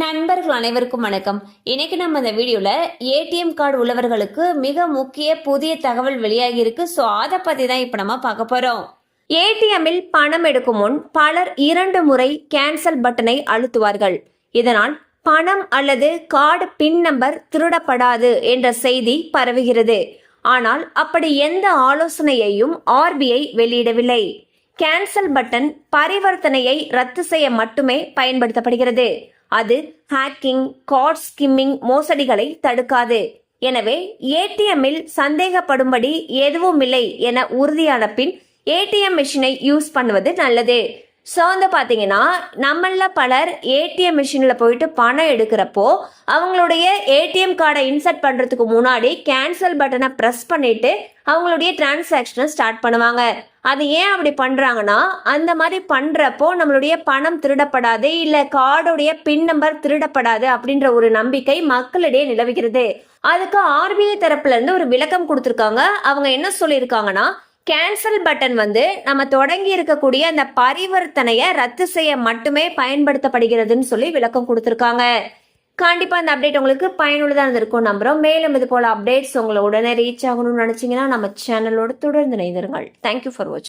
நண்பர்கள் அனைவருக்கும் வணக்கம். இன்னைக்கு நம்ம இந்த வீடியோல ஏடிஎம் கார்டு உள்ளவர்களுக்கு மிக முக்கிய புதிய தகவல் வெளியாகி இருக்கு. ஸோ அதை பத்தி தான் இப்போ நம்ம பார்க்க போறோம். ஏடிஎம்மில் பணம் எடுக்கும் முன் பலர் இரண்டு முறை கேன்சல் பட்டனை அழுத்துவார்கள். இதனால் பணம் அல்லது கார்டு பின் நம்பர் திருடப்படாது என்ற செய்தி பரவுகிறது. ஆனால் அப்படி எந்த ஆலோசனையையும் ஆர்பிஐ வெளியிடவில்லை. கேன்சல் பட்டன் பரிவர்த்தனையை ரத்து செய்ய மட்டுமே பயன்படுத்தப்படுகிறது. அது ஹேக்கிங் கார்ட் ஸ்கிம்மிங் மோசடிகளை தடுக்காது. எனவே ஏடிஎம்மில் சந்தேகப்படும்படி எதுவும் இல்லை என உறுதியான பின் ஏடிஎம் மிஷினை யூஸ் பண்ணுவது நல்லது. ஸோ வந்து பார்த்தீங்கன்னா நம்மள பலர் ஏடிஎம் மிஷினில் போயிட்டு பணம் எடுக்கிறப்போ அவங்களுடைய ஏடிஎம் கார்டை இன்சர்ட் பண்ணுறதுக்கு முன்னாடி கேன்சல் பட்டனை ப்ரெஸ் பண்ணிவிட்டு அவங்களுடைய டிரான்சாக்ஷனை ஸ்டார்ட் பண்ணுவாங்க. அது ஏன் அப்படி பண்ணுறாங்கன்னா அந்த மாதிரி பண்ணுறப்போ நம்மளுடைய பணம் திருடப்படாது இல்லை கார்டுடைய பின் நம்பர் திருடப்படாது அப்படின்ற ஒரு நம்பிக்கை மக்களிடையே நிலவுகிறது. அதுக்கு ஆர்பிஐ தரப்புலேருந்து ஒரு விளக்கம் கொடுத்துருக்காங்க. அவங்க என்ன சொல்லியிருக்காங்கன்னா கேன்சல் பட்டன் வந்து நம்ம தொடங்கி இருக்கக்கூடிய அந்த பரிவர்த்தனையை ரத்து செய்ய மட்டுமே பயன்படுத்தப்படுகிறதுன்னு சொல்லி விளக்கம் கொடுத்துருக்காங்க. கண்டிப்பாக இந்த அப்டேட் உங்களுக்கு பயனுள்ளதாக இருந்திருக்கும் நம்புகிறோம் மேலும் இது போல் அப்டேட்ஸ் உங்களை உடனே ரீச் ஆகணும்னு நினச்சிங்கன்னா நம்ம சேனலோட தொடர்ந்து இணைந்திருங்கள். தேங்க்யூ ஃபார் வாட்சிங்